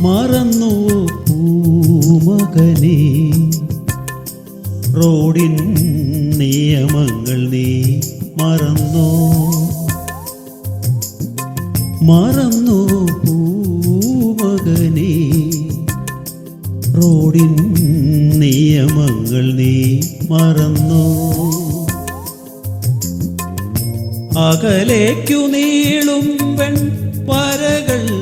മറന്നു പൂമകനെ? റോഡിൻ നിയമങ്ങൾ നീ മറന്നോ? മറന്നു പൂമകനെ? റോഡിൻ നിയമങ്ങൾ നീ മറന്നോ? അകലേക്കു നീളും വെൺ പരകൾ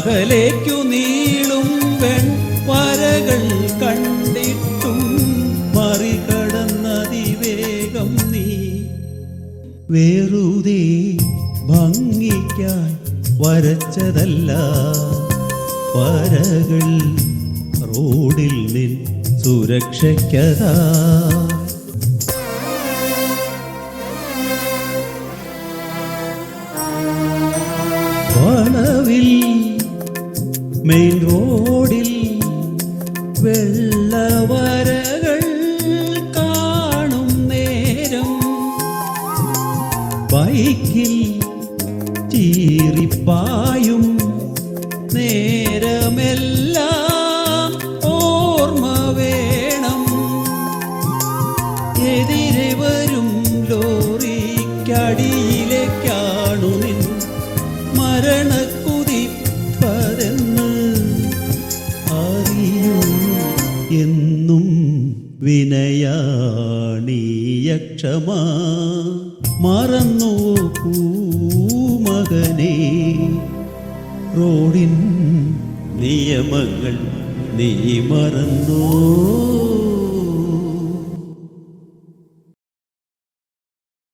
അകലേക്കു നീളും വെൺ വരകൾ കണ്ടിട്ടും മറികടന്നതിവേഗം നീ. വേറുതേ ഭംഗിക്കായി വരച്ചതല്ല. വരകൾ റോഡിൽ നിൻ സുരക്ഷയ്ക്കതാ. മെയിൻ റോഡിൽ വെള്ളവരകൾ കാണും നേരം. ബൈക്കിൽ ചീറിപ്പായും നേരമെല്ലാം ഓർമ്മ വേണം. എതിരെ എന്നും വിനയാണീയക്ഷമാ. മറന്നു പൂമകനെ? റോഡിൻ നിയമങ്ങൾ നീ മറന്നോ?